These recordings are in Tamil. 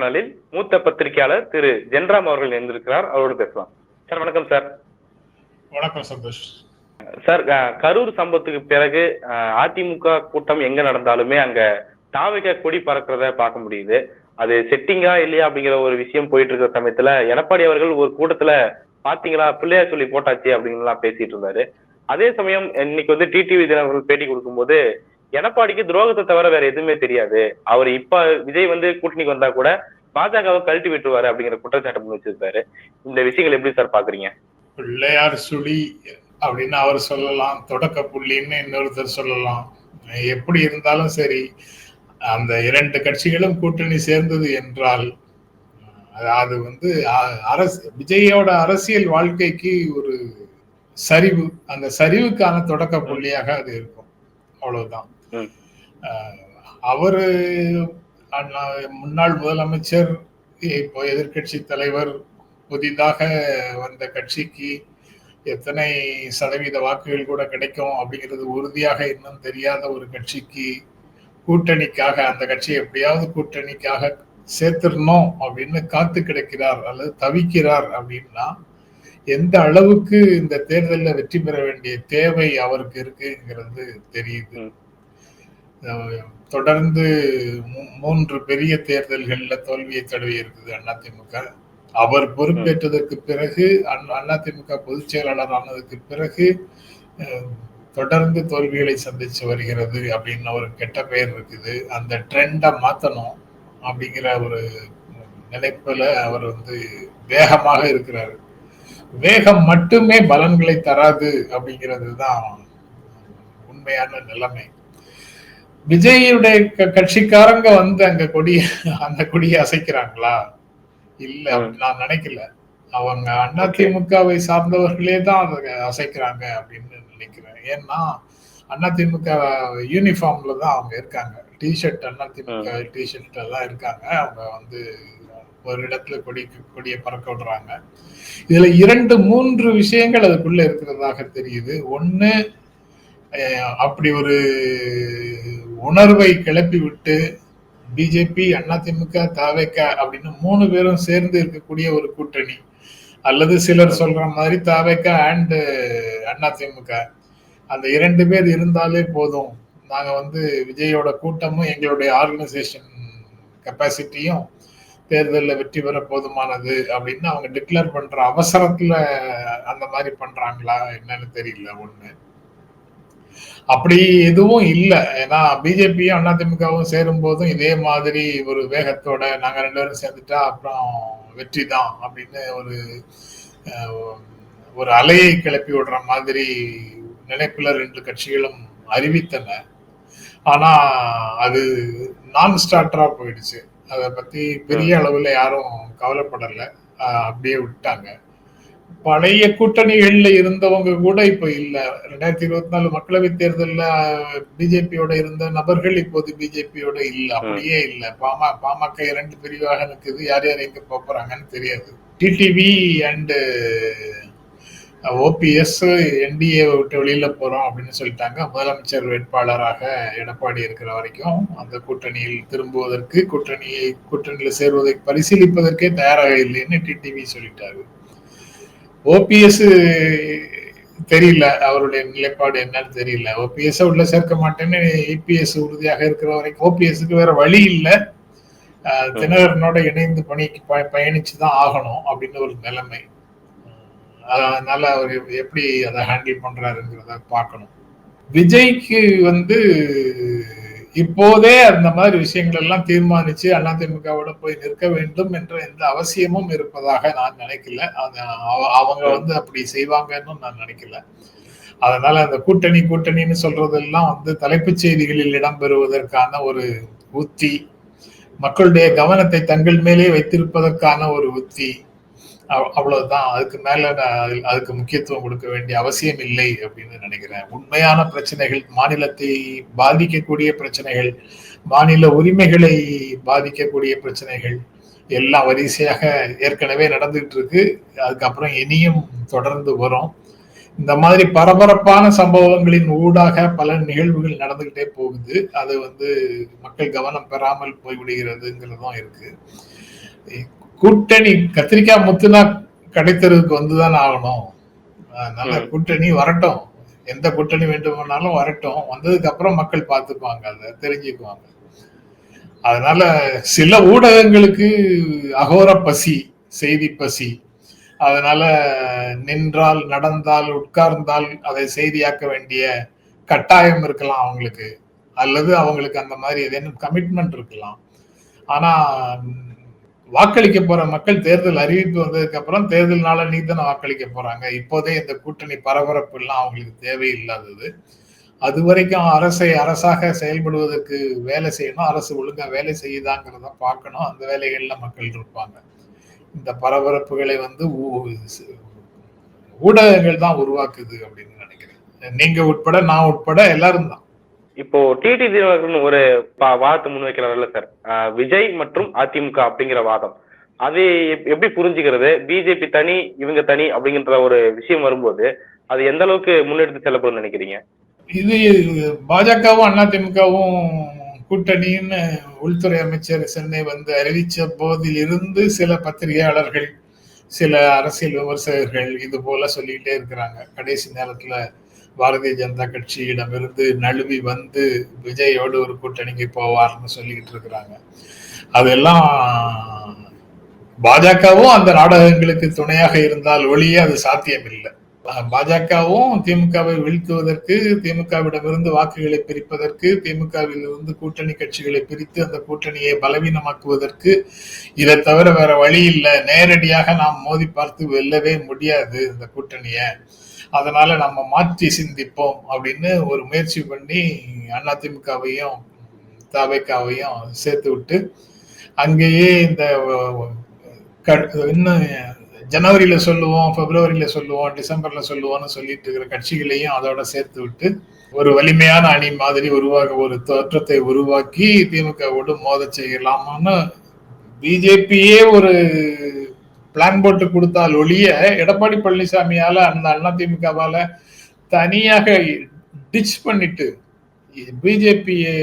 நேர்காணலில் மூத்த பத்திரிகையாளர் திரு ஜென்ராம் அவர்கள் இருந்திருக்கிறார் அவரோடு பேசலாம். சார் வணக்கம் சார். வணக்கம் சந்தோஷ். சார் கரூர் சம்பவத்துக்கு பிறகு அதிமுக கூட்டம் எங்க நடந்தாலுமே அங்க தாவிக கொடி பறக்கிறத பார்க்க முடியுது. அது செட்டிங்கா இல்லையா அப்படிங்கிற ஒரு விஷயம் போயிட்டு இருக்கிற சமயத்துல எடப்பாடி அவர்கள் ஒரு கூட்டத்துல பாத்தீங்களா பிள்ளையார் சொல்லி போட்டாச்சு அப்படின்லாம் பேசிட்டு இருந்தாரு. அதே சமயம் இன்னைக்கு வந்து டிடிவி தினகரன் பேட்டி கொடுக்கும்போது எடப்பாடிக்கு துரோகத்தை தவிர வேற எதுவுமே தெரியாது. அவர் இப்ப விஜய் வந்து கூட்டணிக்கு வந்தா கூட பாஜகவை கழட்டி விட்டுருவாரு அப்படிங்கிற குற்றச்சாட்டு முன் வச்சிருக்காரு இந்த விஷயங்கள் எப்படி சார் பாக்குறீங்க? பிள்ளையார் சுழி அப்படின்னு அவர் சொல்லலாம். தொடக்க புள்ளின்னு இன்னொருத்தர் சொல்லலாம். எப்படி இருந்தாலும் சரி அந்த இரண்டு கட்சிகளும் கூட்டணி சேர்ந்தது என்றால் அது- அது வந்து அ- அரசு விஜயோட அரசியல் வாழ்க்கைக்கு ஒரு சரிவு அந்த சரிவுக்கான தொடக்க புள்ளியாக அது இருக்கும். அவ்வளவுதான். அவரு முன்னாள் முதலமைச்சர் இப்போ எதிர்க்கட்சி தலைவர் புதிதாக வந்த கட்சிக்கு எத்தனை சதவீத வாக்குகள் கூட கிடைக்கும் அப்படிங்கிறது உறுதியாக இன்னும் தெரியாத ஒரு கட்சிக்கு கூட்டணிக்காக அந்த கட்சியை எப்படியாவது கூட்டணிக்காக சேர்த்துடணும் அப்படின்னு காத்து கிடக்கிறார் அல்லது தவிக்கிறார் அப்படின்னா எந்த அளவுக்கு இந்த தேர்தலில் வெற்றி பெற வேண்டிய தேவை அவருக்கு இருக்குங்கிறது தெரியுது. தொடர்ந்து மூன்று பெரிய தேர்தல்களில் தோல்வியை தழுவி இருக்குது அதிமுக. அவர் பொறுப்பேற்றதற்கு பிறகு அண்ணா- அதிமுக பொதுச் செயலாளர் ஆனதுக்கு பிறகு தொடர்ந்து தோல்விகளை சந்திச்சு வருகிறது அப்படின்னு ஒரு கெட்ட பெயர் இருக்குது. அந்த ட்ரெண்டை மாற்றணும் அப்படிங்கிற ஒரு நினைப்பில் அவர் வந்து வேகமாக இருக்கிறார். வேகம் மட்டுமே பலன்களை தராது அப்படிங்கிறது தான் உண்மையான நிலைமை. விஜயுடைய கட்சிக்காரங்க வந்து அங்க கொடி அந்த கொடியை அசைக்கிறாங்களா? இல்ல நான் நினைக்கல. அவங்க அதிமுகவை சார்ந்தவர்களே தான் அதை அசைக்கிறாங்க அப்படின்னு நினைக்கிறேன். ஏன்னா அதிமுக யூனிஃபார்ம்ல தான் அவங்க இருக்காங்க. டிஷர்ட் அதிமுக டிஷர்ட்ல தான் இருக்காங்க. அவங்க வந்து ஒரு இடத்துல கொடி கொடியை பறக்க விடுறாங்க. இதுல இரண்டு மூன்று விஷயங்கள் அதுக்குள்ள இருக்கிறதாக தெரியுது. ஒண்ணு அப்படி ஒரு உணர்வை கிளப்பிவிட்டு பிஜேபி அதிமுக தவேக அப்படின்னு மூணு பேரும் சேர்ந்து இருக்கக்கூடிய ஒரு கூட்டணி. அல்லது சிலர் சொல்ற மாதிரி தவேக அண்ட் அதிமுக அந்த இரண்டு பேர் இருந்தாலே போதும். நாங்க வந்து விஜயோட கூட்டமும் எங்களுடைய ஆர்கனைசேஷன் கெப்பாசிட்டியும் தேர்தலில் வெற்றி பெற போதுமானது அப்படின்னு அவங்க டிக்ளேர் பண்ற அவசரத்துல அந்த மாதிரி பண்றாங்களா என்னன்னு தெரியல ஒண்ணு. அப்படி எதுவும் இல்லை. ஏன்னா பிஜேபியும் அதிமுகவும் சேரும் போதும் இதே மாதிரி ஒரு வேகத்தோட நாங்க ரெண்டு பேரும் சேர்ந்துட்டா அப்புறம் வெற்றி தான் அப்படின்னு ஒரு ஒரு அலையை கிளப்பி விடுற மாதிரி நினைப்புல ரெண்டு கட்சிகளும் அறிவித்தன. ஆனா அது நான் ஸ்டார்டரா போயிடுச்சு. அதை பத்தி பெரிய அளவுல யாரும் கவலைப்படல. அப்படியே விட்டாங்க. பழைய கூட்டணிகள்ல இருந்தவங்க கூட இப்ப இல்ல. ரெண்டாயிரத்தி இருபத்தி நாலு மக்களவை தேர்தல்ல பிஜேபியோட இருந்த நபர்கள் இப்போது பிஜேபியோட இல்ல. அப்படியே இல்ல. பாமக பாமக இரண்டு பிரிவாக நிற்குது யார் யார் எங்க போறாங்கன்னு தெரியாது. டிடிவி அண்ட் ஓபிஎஸ் என்டிஏ விட்டு வெளியில போறோம் அப்படின்னு சொல்லிட்டாங்க. முதலமைச்சர் வேட்பாளராக எடப்பாடி இருக்கிற வரைக்கும் அந்த கூட்டணியில் திரும்புவதற்கு கூட்டணியை கூட்டணியில் சேர்வதை பரிசீலிப்பதற்கே தயாராக இல்லைன்னு டிடிவி சொல்லிட்டாரு. ஓபிஎஸ் தெரியல அவருடைய நிலைப்பாடு என்னன்னு தெரியல. ஓபிஎஸ் உள்ள சேர்க்க மாட்டேன்னு இபிஎஸ் உறுதியாக இருக்கிற வரைக்கும் ஓபிஎஸ்க்கு வேற வழி இல்லை. தினகரனோட இணைந்து பணிக்கு ப- பயணிச்சுதான் ஆகணும் அப்படின்னு ஒரு நிலைமை. அதனால அவர் எப்படி அதை ஹேண்டில் பண்றாருங்கிறத பார்க்கணும். விஜய்க்கு வந்து இப்போதே அந்த மாதிரி விஷயங்கள் எல்லாம் தீர்மானிச்சு அதிமுகவோட போய் நிற்க வேண்டும் என்ற எந்த அவசியமும் இருப்பதாக நான் நினைக்கல. அவ- அவங்க வந்து அப்படி செய்வாங்கன்னு நான் நினைக்கல. அதனால அந்த கூட்டணி கூட்டணின்னு சொல்றதெல்லாம் வந்து தலைப்புச் செய்திகளில் இடம்பெறுவதற்கான ஒரு உத்தி மக்களுடைய கவனத்தை தங்கள் மேலே வைத்திருப்பதற்கான ஒரு உத்தி அவ்வளவுதான். அதுக்கு மேல நான் அதுக்கு முக்கியத்துவம் கொடுக்க வேண்டிய அவசியம் இல்லை அப்படின்னு நினைக்கிறேன். உண்மையான பிரச்சனைகள் மாநிலத்தை பாதிக்கக்கூடிய பிரச்சனைகள் மாநில உரிமைகளை பாதிக்கக்கூடிய பிரச்சனைகள் எல்லாம் வரிசையாக ஏற்கனவே நடந்துகிட்டு இருக்கு. அதுக்கப்புறம் இனியும் தொடர்ந்து வரும். இந்த மாதிரி பரபரப்பான சம்பவங்களின் ஊடாக பல நிகழ்வுகள் நடந்துகிட்டே போகுது. அது வந்து மக்கள் கவனம் பெறாமல் போய்விடுகிறதுங்கிறதும் இருக்கு. கூட்டணி கத்திரிக்காய் முத்துனா கடைத்தெருவுக்கு வந்துதான் ஆகணும். அதனால. கூட்டணி வரட்டும். எந்த கூட்டணி வேண்டுமானாலும் வரட்டும். வந்ததுக்கு அப்புறம் மக்கள் பார்த்துக்குவாங்க அதை தெரிஞ்சுக்குவாங்க. அதனால சில ஊடகங்களுக்கு அகோர பசி செய்தி பசி. அதனால நின்றால் நடந்தால் உட்கார்ந்தால் அதை செய்தியாக்க வேண்டிய கட்டாயம் இருக்கலாம் அவங்களுக்கு. அல்லது அவங்களுக்கு அந்த மாதிரி ஏதேனும் கமிட்மெண்ட் இருக்கலாம். ஆனா வாக்களிக்க போற மக்கள் தேர்தல் அறிவிப்பு வந்ததுக்கு அப்புறம் தேர்தல் நாள நீ தானே வாக்களிக்க போறாங்க. இப்போதே இந்த கூட்டணி பரபரப்பு எல்லாம் அவங்களுக்கு தேவையில்லாதது. அது வரைக்கும் அரசை அரசாக செயல்படுவதற்கு வேலை செய்யணும். அரசு ஒழுங்கா வேலை செய்யுதாங்கிறத பார்க்கணும். அந்த வேலைகள்ல மக்கள் இருப்பாங்க. இந்த பரபரப்புகளை வந்து ஊ- ஊடகங்கள் தான் உருவாக்குது அப்படின்னு நினைக்கிறேன். நீங்க உட்பட நான் உட்பட எல்லாரும் தான். இப்போ டிடி தினகரன் ஒரு பா- வாதத்தை முன்வைக்கிறாருல்ல சார் விஜய் மற்றும் அதிமுக அப்படிங்கிற வாதம். அது எப்- எப்படி புரிஞ்சுக்கிறது? பிஜேபி தனி இவங்க தனி அப்படிங்கிற ஒரு விஷயம் வரும்போது அது எந்த அளவுக்கு முன்னெடுத்து செல்லப்படும் நினைக்கிறீங்க? இது பாஜகவும் அதிமுகவும் கூட்டணின்னு உள்துறை அமைச்சர் சென்னை வந்து அறிவிச்ச போதிலிருந்து சில பத்திரிகையாளர்கள் சில அரசியல் விமர்சகர்கள் இது போல சொல்லிக்கிட்டே இருக்கிறாங்க. கடைசி நேரத்துல பாரதிய ஜனதா கட்சியிடமிருந்து நழுவி வந்து விஜயோடு ஒரு கூட்டணிக்கு போவார்னு சொல்லிக்கிட்டு இருக்கிறாங்க. அதெல்லாம் பாஜகவும் அந்த நாடகங்களுக்கு துணையாக இருந்தால் ஒழிய அது சாத்தியம் இல்லை பாஜகவும் திமுகவை வீழ்த்துவதற்கு திமுகவிடமிருந்து வாக்குகளை பிரிப்பதற்கு திமுகவில் இருந்து கூட்டணி கட்சிகளை பிரித்து அந்த கூட்டணியை பலவீனமாக்குவதற்கு இதை தவிர வேற வழி இல்லை. நேரடியாக நாம் மோதி பார்த்து வெல்லவே முடியாது இந்த கூட்டணியை. அதனால நம்ம மாற்றி சிந்திப்போம் அப்படின்னு ஒரு முயற்சி பண்ணி அதிமுகவையும் தவைக்காவையும் சேர்த்து விட்டு அங்கேயே இந்த க- இன்னும் ஜனவரியில சொல்லுவோம் பிப்ரவரியில சொல்லுவோம் டிசம்பர்ல சொல்லுவோம்னு சொல்லிட்டு இருக்கிற கட்சிகளையும் அதோட சேர்த்து விட்டு ஒரு வலிமையான அணி மாதிரி உருவாக ஒரு தோற்றத்தை உருவாக்கி திமுகவோடு மோத செய்யலாமான்னு பிஜேபியே ஒரு பிளான் போட்டு கொடுத்தால் ஒழிய எடப்பாடி பழனிசாமியால அந்த அண்ணா திமுகவால தனியாக டிச் பண்ணிட்டு பிஜேபியை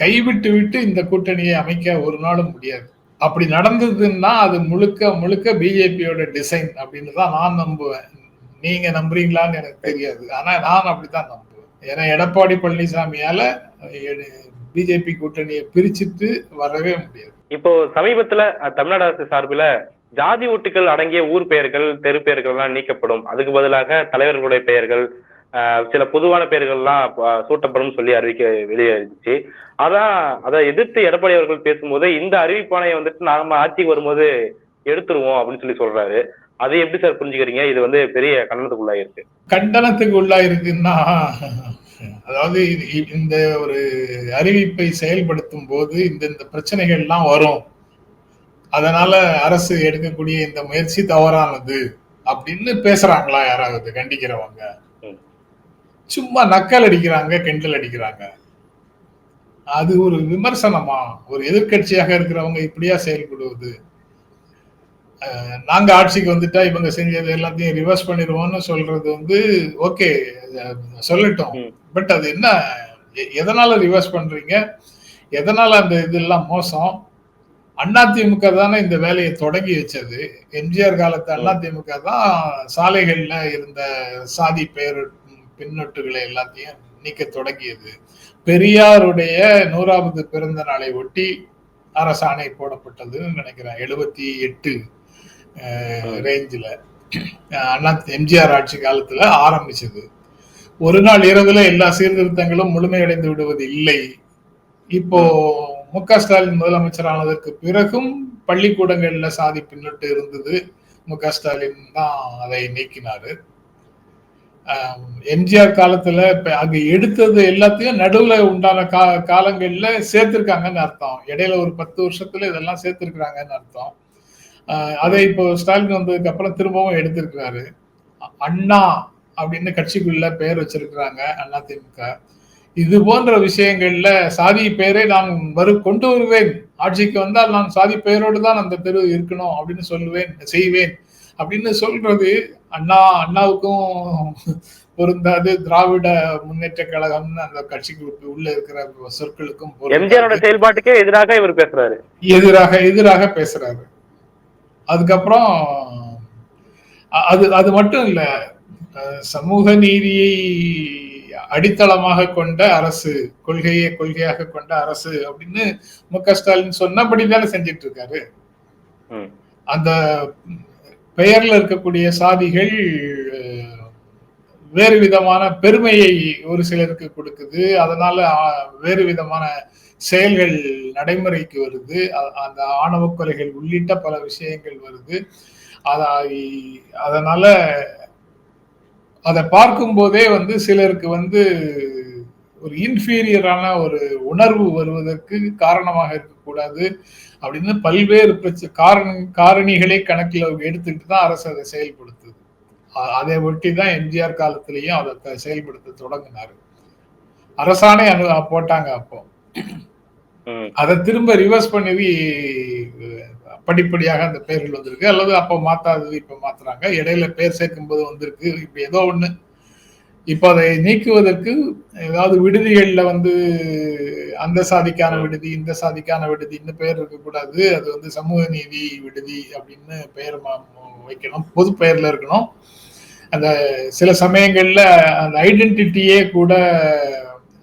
கைவிட்டு விட்டு இந்த கூட்டணியை அமைக்க ஒரு நாளும் முடியாது. அப்படி நடந்ததுன்னா அது முழுக்க முழுக்க பிஜேபியோட டிசைன் அப்படின்னு தான் நான் நம்புவேன். நீங்க நம்புறீங்களான்னு எனக்கு தெரியாது. ஆனா நான் அப்படித்தான் நம்புவேன். ஏன்னா எடப்பாடி பழனிசாமியால பிஜேபி கூட்டணியை பிரிச்சுட்டு வரவே முடியாது. இப்போ சமீபத்துல தமிழ்நாடு அரசு சார்பில் ஜாதி ஓட்டுகள் அடங்கிய ஊர் பெயர்கள் தெரு பெயர்கள் எல்லாம் நீக்கப்படும். அதுக்கு பதிலாக தலைவர்களுடைய பெயர்கள் சில பொதுவான பெயர்கள்லாம் அஹ், சூட்டப்படும் சொல்லி அறிவிக்க வெளியேறிச்சு. அதான் அதை எதிர்த்து எடப்பாடி அவர்கள் பேசும்போது இந்த அறிவிப்பானையை வந்துட்டு நாம ஆட்சிக்கு வரும்போது எடுத்துருவோம் அப்படின்னு சொல்லி சொல்றாரு. அதை எப்படி சார் புரிஞ்சுக்கிறீங்க? இது வந்து பெரிய கண்டனத்துக்குள்ளாக இருக்கு கண்டனத்துக்கு உள்ளா இருக்குன்னா அதாவது இந்த ஒரு அறிவிப்பை செயல்படுத்தும் போது இந்த இந்த பிரச்சனைகள் எல்லாம் வரும். அதனால அரசு எடுக்கக்கூடிய இந்த முயற்சி தவறானது அப்படின்னு பேசுறாங்களா யாராவது? கண்டிக்கிறவங்க. சும்மா நக்கல் அடிக்கிறாங்க கிண்டல் அடிக்கிறாங்க. அது ஒரு விமர்சனமா? ஒரு எதிர்க்கட்சியாக இருக்கிறவங்க இப்படியா செயல்படுவது? நாங்க ஆட்சிக்கு வந்துட்டா இவங்க செஞ்சது எல்லாத்தையும் ரிவர்ஸ் பண்ணிடுவோம்னு சொல்றது வந்து ஓகே சொல்லட்டும். பட் அது என்ன? எதனால ரிவர்ஸ் பண்றீங்க? எதனால அந்த இதெல்லாம் மோசம்? அதிமுக தானே இந்த வேலையை தொடங்கி வச்சது. எம்ஜிஆர் காலத்து அதிமுக தான் சாலைகள்ல இருந்த சாதி பெயர் பின்னொட்டுகளை எல்லாத்தையும் நீக்க தொடங்கியது. பெரியாருடைய நூறாவது பிறந்த நாளை ஒட்டி அரசாணை போடப்பட்டதுன்னு நினைக்கிறேன். எழுபத்தி எட்டு ரேஞ்சில். அண்ணா எம்ஜிஆர் ஆட்சி காலத்துல ஆரம்பிச்சது. ஒரு நாள் இரவுல எல்லா சீர்திருத்தங்களும் முழுமையடைந்து விடுவது இல்லை. இப்போ மு க ஸ்டாலின் முதலமைச்சர் ஆனதற்கு பிறகும் பள்ளிக்கூடங்கள்ல சாதி பின்னொட்டு இருந்தது. மு க ஸ்டாலின் தான் அதை நீக்கினாரு. எம்ஜிஆர் காலத்துல இப்ப அங்க எடுத்தது எல்லாத்தையும் நடுவுல உண்டான கா காலங்கள்ல சேர்த்திருக்காங்கன்னு அர்த்தம். இடையில ஒரு பத்து வருஷத்துல இதெல்லாம் சேர்த்திருக்கிறாங்கன்னு அர்த்தம். அதை இப்போ ஸ்டாலின் வந்ததுக்கு அப்புறம் திரும்பவும் எடுத்திருக்கிறாரு. அண்ணா அப்படின்னு கட்சிக்குள்ள பெயர் வச்சிருக்கிறாங்க அண்ணா திமுக. இது போன்ற விஷயங்கள்ல சாதி பெயரை நான் வரு கொண்டு வருவேன். ஆட்சிக்கு வந்தால் நான் சாதி பெயரோடு தான் அந்த தெரு இருக்கணும் அப்படின்னு சொல்லுவேன் செய்வேன். அப்படின்னு சொல்றது அண்ணா அண்ணாவுக்கும் பொருந்தாது. திராவிட முன்னேற்ற கழகம்னு அந்த கட்சிக்கு உள்ள இருக்கிற சொற்களுக்கும். எம்ஜிஆரோட செயல்பாட்டுக்கே எதிராக இவர் பேசுறாரு. எதிராக எதிராக பேசுறாரு. அதுக்கப்புறம் அது அது மட்டும் இல்ல சமூக நீதியை அடித்தளமாக கொண்ட அரசு கொள்கையை கொள்கையாக கொண்ட அரசு அப்படின்னு மு க ஸ்டாலின் சொன்னபடி தானே செஞ்சிட்டு இருக்காரு. அந்த பெயர்ல இருக்கக்கூடிய சாதிகள் வேறு விதமான பெருமையை ஒரு சிலருக்கு கொடுக்குது. அதனால வேறு விதமான செயல்கள் நடைமுறைக்கு வருது. அந்த ஆணவ கொலைகள் உள்ளிட்ட பல விஷயங்கள் வருது. அத- அதனால அதை பார்க்கும் போதே வந்து சிலருக்கு வந்து ஒரு இன்ஃபீரியரான ஒரு உணர்வு வருவதற்கு காரணமாக இருக்கக்கூடாது அப்படின்னு பல்வேறு பிரச்ச காரண காரணிகளை கணக்கில் எடுத்துக்கிட்டு தான் அரசு அதை செயல்படுத்துது. அதை ஒட்டி தான் எம்ஜிஆர் காலத்திலையும் அதை செயல்படுத்த தொடங்கினாரு. அரசாணை அனு போட்டாங்க அப்போ. அதை திரும்ப ரிவர்ஸ் பண்ணி படிப்படியாக அந்த பெயர்கள் வந்திருக்கு. அல்லது அப்போ மாத்தாதது இப்போ மாத்துறாங்க. இடையில பெயர் சேர்க்கும் போது வந்திருக்கு. இப்போ ஏதோ ஒன்று இப்போ அதை நீக்குவதற்கு ஏதாவது விடுதிகளில் வந்து அந்த சாதிக்கான விடுதி இந்த சாதிக்கான விடுதின்னு பெயர் இருக்கக்கூடாது. அது வந்து சமூக நீதி விடுதி அப்படின்னு பெயர் மா- வைக்கணும். பொது பெயர்ல இருக்கணும். அந்த சில சமயங்கள்ல அந்த ஐடென்டிட்டியே கூட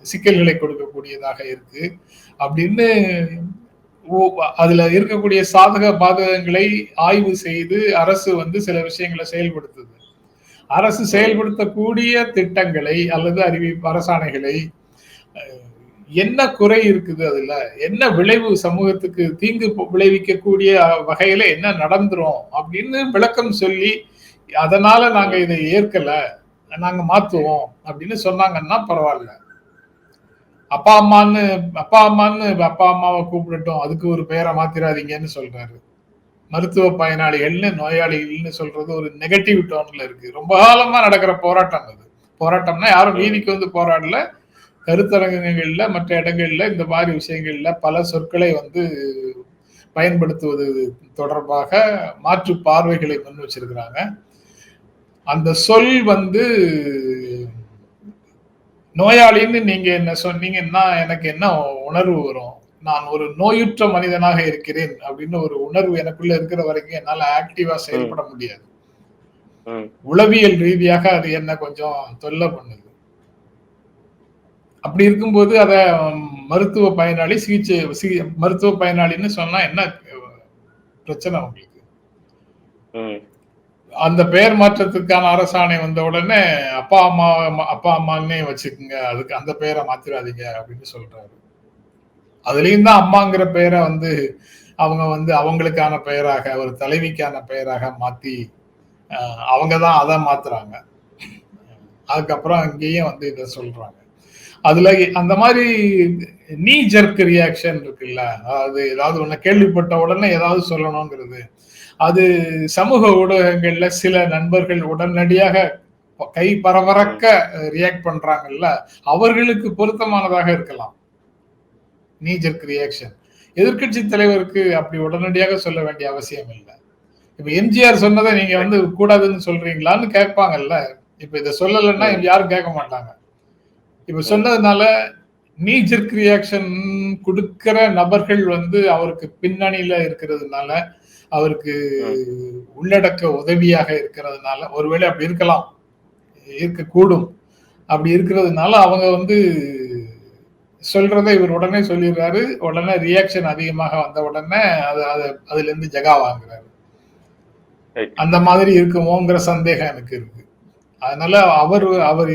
சிக்கல்களை கொடுக்கக்கூடியதாக இருக்கு. அப்படின்னு அதுல இருக்கக்கூடிய சாதக பாதகங்களை ஆய்வு செய்து அரசு வந்து சில விஷயங்களை செயல்படுத்துது. அரசு செயல்படுத்தக்கூடிய திட்டங்களை அல்லது அறிவிப்பு அரசாணைகளை என்ன குறை இருக்குது அதுல? என்ன விளைவு சமூகத்துக்கு தீங்கு விளைவிக்கக்கூடிய வகையில என்ன நடந்துரும் அப்படின்னு விளக்கம் சொல்லி அதனால நாங்க இதை ஏற்கல நாங்க மாத்துவோம் அப்படின்னு சொன்னாங்கன்னா பரவாயில்ல. அப்பா அம்மான்னு அப்பா அம்மான்னு அப்பா அம்மாவை கூப்பிடட்டும். அதுக்கு ஒரு பெயரை மாத்திராதீங்கன்னு சொல்றாரு. மருத்துவ பயனாளிகள்னு நோயாளிகள்னு சொல்றது ஒரு நெகட்டிவ் டோன்ல இருக்கு. ரொம்ப காலமா நடக்கிற போராட்டம் அது. போராட்டம்னா யாரும் வீதிக்கு வந்து போராடல. கருத்தரங்கங்கள்ல மற்ற இடங்கள்ல இந்த மாதிரி விஷயங்கள்ல பல சொற்களை வந்து பயன்படுத்துவது தொடர்பாக மாற்று பார்வைகளை முன் வச்சிருக்கிறாங்க. அந்த சொல் வந்து நோயாளின்னு நீங்க என்ன சொன்னீங்கன்னா எனக்கு என்ன உணர்வு வரும்? நான் ஒரு நோயுற்ற மனிதனாக இருக்கிறேன் அப்படின்னு ஒரு உணர்வு எனக்குள்ள இருக்கிற வரைக்கும் என்னால ஆக்டிவா செயல்பட முடியாது. உளவியல் ரீதியாக அது என்ன கொஞ்சம் தொல்லை பண்ணுது. அப்படி இருக்கும்போது அத மருத்துவ பயனாளி சிகிச்சை மருத்துவ பயனாளின்னு சொன்னா என்ன பிரச்சனை உங்களுக்கு. அந்த பெயர் மாற்றத்துக்கான அரசாணை வந்த உடனே அப்பா அம்மா அப்பா அம்மான்னே வச்சுக்கோங்க. அதுக்கு அந்த பெயரை மாத்திராதீங்க அப்படின்னு சொல்றாரு. அதுலயும் தான் அம்மாங்கிற பெயரை வந்து அவங்க வந்து அவங்களுக்கான பெயராக ஒரு தலைவிக்கான பெயராக மாத்தி அவங்க தான் அதை மாத்துறாங்க. அதுக்கப்புறம் இங்கேயும் வந்து இதை சொல்றாங்க. அதுல அந்த மாதிரி நீ ஜர்க் ரியாக்ஷன் இருக்குல்ல அதாவது ஏதாவது ஒன்று கேள்விப்பட்ட உடனே ஏதாவது சொல்லணுங்கிறது அது சமூக ஊடகங்கள்ல சில நண்பர்கள் உடனடியாக கை பரபரக்க ரியாக்ட் பண்றாங்கல்ல அவர்களுக்கு பொருத்தமானதாக இருக்கலாம். நீ ஜெர்க் ரியாக்ஷன் எதிர்க்கட்சி தலைவருக்கு அப்படி உடனடியாக சொல்ல வேண்டிய அவசியம் இல்லை. இப்ப எம்ஜிஆர் சொன்னதை நீங்க வந்து கூடாதுன்னு சொல்றீங்களான்னு கேட்பாங்கல்ல. இப்ப இதை சொல்லலைன்னா யாரும் கேட்க மாட்டாங்க. இப்ப சொன்னதுனால நீ ஜெர்க் ரியாக்ஷன் கொடுக்கிற நபர்கள் வந்து அவருக்கு பின்னணியில இருக்கிறதுனால அவருக்கு உள்ளடக்க உதவியாக இருக்கிறதுனால ஒருவேளை அப்படி இருக்கலாம் இருக்கக்கூடும். அப்படி இருக்கிறதுனால அவங்க வந்து சொல்றதை இவர் உடனே சொல்லிடுறாரு. உடனே ரியாக்ஷன் அதிகமாக வந்த உடனே அது அது அதுல இருந்து ஜகா வாங்குறாரு. அந்த மாதிரி இருக்குமோங்கிற சந்தேகம் எனக்கு இருக்கு. அதனால அவர் அவர்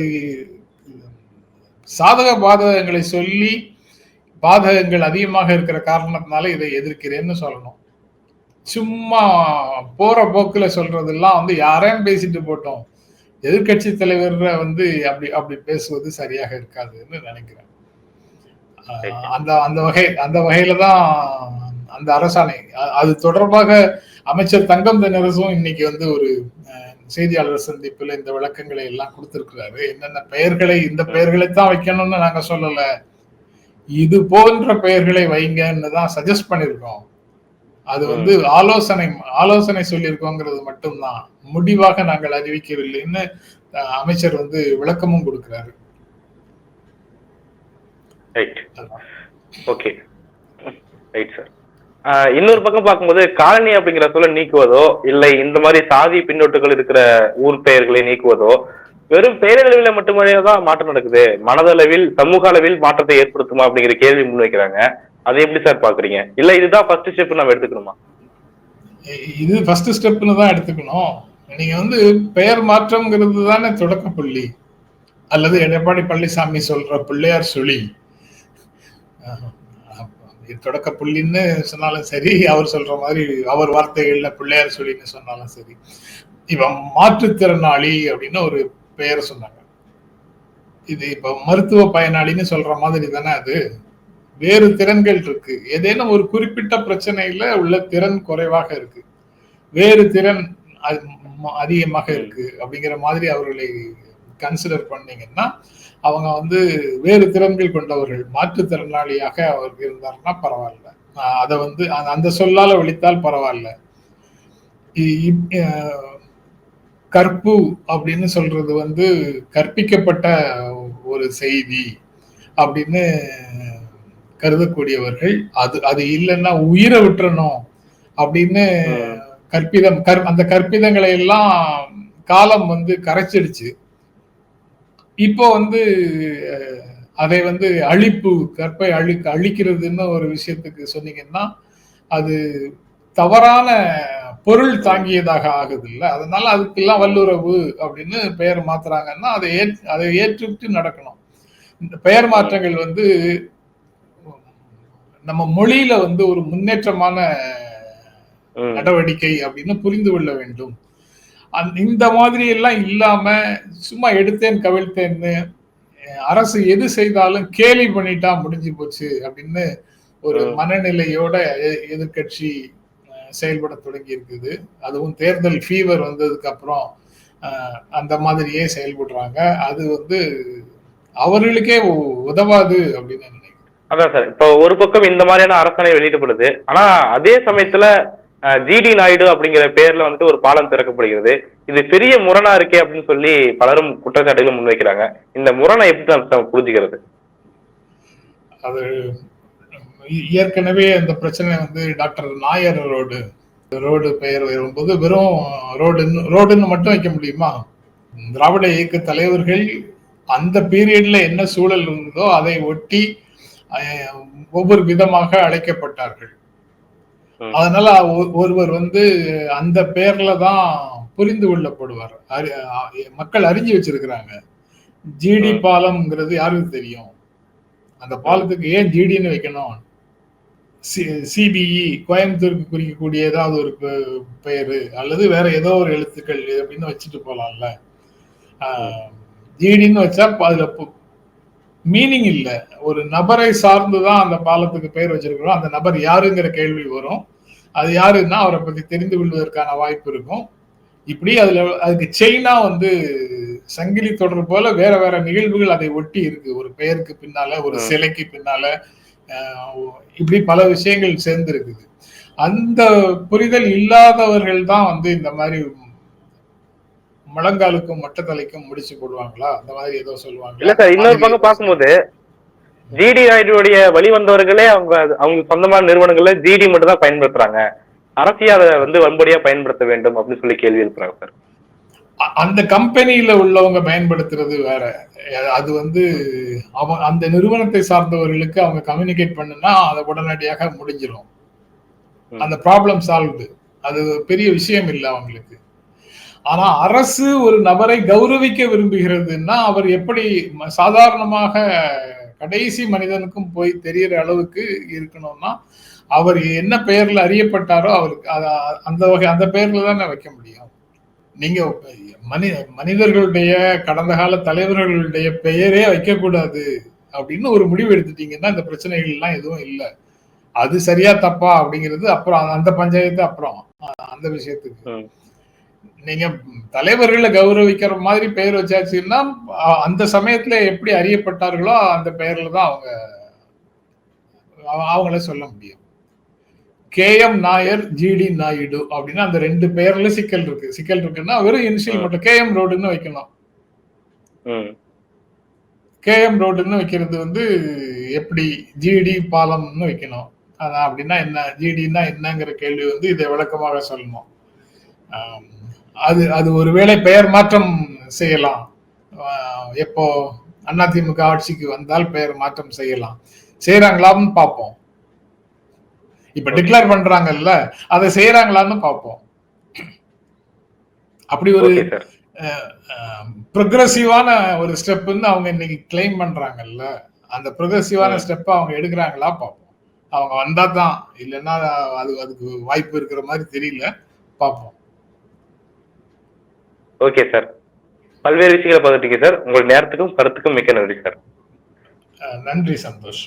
சாதக பாதகங்களை சொல்லி பாதகங்கள் அதிகமாக இருக்கிற காரணத்தினால இதை எதிர்க்கிறேன்னு சொல்லணும். சும்மா போற போக்குல சொல்றதெல்லாம் வந்து யாரையும் பேசிட்டு போட்டோம். எதிர்க்கட்சி தலைவர் வந்து அப்படி அப்படி பேசுவது சரியாக இருக்காதுன்னு நினைக்கிறேன். அந்த அந்த வகை அந்த வகையில தான் அந்த அரசாணை. அது தொடர்பாக அமைச்சர் தங்கம் தென்னரசும் இன்னைக்கு வந்து ஒரு செய்தியாளர் சந்திப்புல இந்த விளக்கங்களை எல்லாம் கொடுத்திருக்கிறாரு. என்னென்ன பெயர்களை இந்த பெயர்களை தான் வைக்கணும்னு நாங்க சொல்லல. இது போன்ற பெயர்களை வைங்கன்னு தான் சஜஸ்ட் பண்ணிருக்கோம் அது வந்து ஆலோசனை ஆலோசனை சொல்லியிருக்கோங்கிறது மட்டும்தான். முடிவாக நாங்கள் அறிவிக்கவில்லைன்னு அமைச்சர் வந்து விளக்கமும் கொடுக்கிறாரு. ரைட் ஓகே ரைட் சார் இன்னொரு பக்கம் பார்க்கும்போது காலனி அப்படிங்கிற சொல்ல நீக்குவதோ இல்லை இந்த மாதிரி சாதி பின்னோட்டுகள் இருக்கிற ஊர் பெயர்களை நீக்குவதோ வெறும் பெயரளவில் மட்டுமே தான் மாற்றம் நடக்குது. மனதளவில் சமூக அளவில் மாற்றத்தை ஏற்படுத்துமா அப்படிங்கிற கேள்வி முன்வைக்கிறாங்க. அதை எப்படி சார் பாக்குறீங்க? இல்ல இதுதான் ஃபர்ஸ்ட் ஸ்டெப் நம்ம எடுத்துக்கணுமா? இது ஃபர்ஸ்ட் ஸ்டெப்னு தான் எடுத்துக்கணும். நீங்க வந்து பெயர் மாற்றம்ங்கிறது தானே தொடக்க புள்ளி. அல்லது எடப்பாடி பழனிசாமி சொல்ற பிள்ளையார் சுழி. தொடக்க புள்ளின்னு சொன்னாலும் சரி அவர் சொல்ற மாதிரி அவர் வார்த்தைகள்ல பிள்ளையார் சுழின்னு சொன்னாலும் சரி. இப்ப மாற்றுத்திறனாளி அப்படின்னு ஒரு பெயரை சொன்னாங்க. இது இப்ப மருத்துவ பயனாளின்னு சொல்ற மாதிரி தானே அது. வேறு திறன்கள் இருக்கு. ஏதேனும் ஒரு குறிப்பிட்ட பிரச்சனையில உள்ள திறன் குறைவாக இருக்கு. வேறு திறன் அது அதிகமாக இருக்கு அப்படிங்கிற மாதிரி அவர்களை கன்சிடர் பண்ணீங்கன்னா அவங்க வந்து வேறு திறன்கள் கொண்டவர்கள் மாற்றுத்திறனாளியாக அவர் இருந்தாருன்னா பரவாயில்ல. அதை வந்து அந்த- அந்த சொல்லால விழித்தால் பரவாயில்ல. இப்- கற்பு அப்படின்னு சொல்றது வந்து கற்பிக்கப்பட்ட ஒரு செய்தி அப்படின்னு கருதக்கூடியவர்கள் அது அது இல்லைன்னா உயிரை விட்டுறணும் அப்படின்னு கற்பிதம் கற் அந்த கற்பிதங்களை எல்லாம் காலம் வந்து கரைச்சிடுச்சு. இப்போ வந்து அதை வந்து அழிப்பு கற்பை அழி அழிக்கிறதுன்னு ஒரு விஷயத்துக்கு சொன்னீங்கன்னா அது தவறான பொருள் தாங்கியதாக ஆகுது இல்ல அதனால அதுக்கெல்லாம் வல்லுறவு அப்படின்னு பெயர் மாத்துறாங்கன்னா அதை ஏற் அதை ஏற்றுட்டு நடக்கணும். இந்த பெயர் மாற்றங்கள் வந்து நம்ம மொழியில வந்து ஒரு முன்னேற்றமான நடவடிக்கை அப்படின்னு புரிந்து கொள்ள வேண்டும். இந்த மாதிரி எல்லாம் இல்லாம சும்மா எடுத்தேன் கவிழ்த்தேன்னு அரசு எது செய்தாலும் கேலி பண்ணிட்டா முடிஞ்சு போச்சு அப்படின்னு ஒரு. மனநிலையோட எ- எதிர்க்கட்சி அஹ், செயல்பட தொடங்கி இருக்குது. அதுவும் தேர்தல் ஃபீவர் வந்ததுக்கு அப்புறம் அந்த மாதிரியே செயல்படுறாங்க. அது வந்து அவர்களுக்கே உதவாது அப்படின்னு அதான் சார். இப்போ ஒரு பக்கம் இந்த மாதிரியான அரசாணை வெளியிடப்படுது. ஆனா அதே சமயத்துல ஜிடி நாயுடு அப்படிங்கிற பேர்ல வந்துட்டு ஒரு பாலம் திறக்கப்படுகிறது. இது பெரிய முரணா இருக்கே அப்படின்னு சொல்லி பலரும் குற்றச்சாட்டுகளை முன்வைக்கிறாங்க. இந்த முரணை எப்படி நம்ம புரிஞ்சுக்கிறது? அது ஏற்கனவே அந்த பிரச்சனை வந்து டாக்டர் நாயர் ரோடு ரோடு பெயர் வரும்போது வெறும் ரோடுன்னு ரோடுன்னு மட்டும் வைக்க முடியுமா? திராவிட இயக்க தலைவர்கள் அந்த பீரியட்ல என்ன சூழல் இருந்ததோ அதை ஒட்டி ஒவ்வொரு விதமாக அழைக்கப்பட்டார்கள். அதனால ஒருவர் வந்து அந்த பெயர்ல தான் புரிந்து கொள்ளப்படுவார். மக்கள் அறிஞ்சு வச்சிருக்கிறாங்க. ஜிடி. பாலம்ங்கிறது யாருக்கு தெரியும்? அந்த பாலத்துக்கு ஏன் ஜிடின்னு வைக்கணும்? சிபிஇ கோயம்புத்தூருக்கு குறிக்கக்கூடிய ஏதாவது ஒரு பெயரு அல்லது வேற ஏதோ ஒரு எழுத்துக்கள் அப்படின்னு வச்சுட்டு போலாம்ல. ஜிடின்னு வச்சா அதுல மீனிங் இல்ல. ஒரு நபரை சார்ந்து தான் அந்த பாலத்துக்கு பெயர் வச்சிருக்கிறோம். அந்த நபர் யாருங்கிற கேள்வி வரும். அது யாருன்னா அவரை பத்தி தெரிந்து கொள்வதற்கான வாய்ப்பு இருக்கும். இப்படி அதுல அதுக்கு செயினா வந்து சங்கிலி தொடர் போல வேற வேற நிகழ்வுகள் அதை ஒட்டி இருக்கு. ஒரு பெயருக்கு பின்னால ஒரு. சிலைக்கு பின்னால இப்படி பல விஷயங்கள் சேர்ந்து இருக்குது அந்த புரிதல் இல்லாதவர்கள் தான் வந்து இந்த மாதிரி முழங்காலுக்கும் மட்டத்தலைக்கும் முடிச்சு போடுவாங்களா? அந்த மாதிரி ஏதோ சொல்லுவாங்க இல்ல சார் இன்னொரு பக்கம் பார்க்கும்போது ஜிடி நாயுடுடைய வழி வந்தவர்களே அவங்க அவங்க சொந்தமான நிறுவனங்கள்ல ஜிடி மட்டும் தான் பயன்படுத்துறாங்க. அரசியல் அதை வந்து வன்படியா பயன்படுத்த வேண்டும் அப்படின்னு சொல்லி கேள்வி எழுப்புறாங்க சார். அந்த கம்பெனியில உள்ளவங்க பயன்படுத்துறது வேற. அது வந்து அவ அந்த நிறுவனத்தை சார்ந்தவர்களுக்கு அவங்க கம்யூனிகேட் பண்ணுனா அதை உடனடியாக முடிஞ்சிடும். அந்த ப்ராப்ளம் சால்வ்டு அது பெரிய விஷயம் இல்லை அவங்களுக்கு. ஆனா அரசு ஒரு நபரை கௌரவிக்க விரும்புகிறதுன்னா அவர் எப்படி சாதாரணமாக கடைசி மனிதனுக்கும் போய் தெரியற அளவுக்கு இருக்கணும்னா அவர் என்ன பெயர்ல அறியப்பட்டாரோ அவருக்கு அத- அந்த வகை அந்த பெயர்ல தானே வைக்க முடியும். நீங்க மனி மனிதர்களுடைய கடந்த கால தலைவர்களுடைய பெயரே வைக்கக்கூடாது அப்படின்னு ஒரு முடிவு எடுத்துட்டீங்கன்னா இந்த பிரச்சனைகள் எல்லாம் எதுவும் இல்லை. அது சரியா தப்பா அப்படிங்கிறது அப்புறம் அந்த பஞ்சாயத்து அப்புறம் அந்த விஷயத்துக்கு. நீங்க தலைவர்களை கௌரவிக்கிற மாதிரி பெயர் வச்சாச்சுன்னா அந்த சமயத்துல எப்படி அறியப்பட்டார்களோ அந்த பெயர்ல தான் அவங்க அவ- அவங்கள சொல்ல முடியும். K M Nair G D Naidu அப்படின்னா அந்த ரெண்டு பெயர்ல சிக்கல் இருக்கு. சிக்கல் இருக்குன்னா வெறும் இனிஷியல். மட்டும். கே எம் ரோடுன்னு வைக்கணும் கே எம் ரோடுன்னு வைக்கிறது வந்து எப்படி? ஜிடி பாலம்னு வைக்கணும். அதான் அப்படின்னா என்ன? ஜிடின்னா என்னங்கிற கேள்வி வந்து இதை விளக்கமாக சொல்லணும். ஆம், அது அது ஒருவேளை பெயர் மாற்றம் செய்யலாம். எப்போ அதிமுக ஆட்சிக்கு வந்தால் பெயர் மாற்றம் செய்யலாம். செய்யறாங்களான்னு பார்ப்போம். இப்ப டிக்ளேர் பண்றாங்கல்ல அதை செய்யறாங்களான்னு பார்ப்போம். அப்படி ஒரு ப்ரொக்ரெசிவான ஒரு ஸ்டெப்னு அவங்க இன்னைக்கு கிளைம் பண்றாங்கல்ல அந்த ப்ரொக்ரெசிவான ம். ஸ்டெப் அவங்க எடுக்கிறாங்களா பார்ப்போம். அவங்க வந்தா தான் இல்லைன்னா அது அதுக்கு வாய்ப்பு இருக்கிற மாதிரி தெரியல பார்ப்போம். ஓகே சார் பல்வேறு விஷயங்களை பார்த்துட்டீங்க சார் உங்கள் நேரத்துக்கும் கருத்துக்கும் மிக்க நன்றி சார் நன்றி சந்தோஷ்.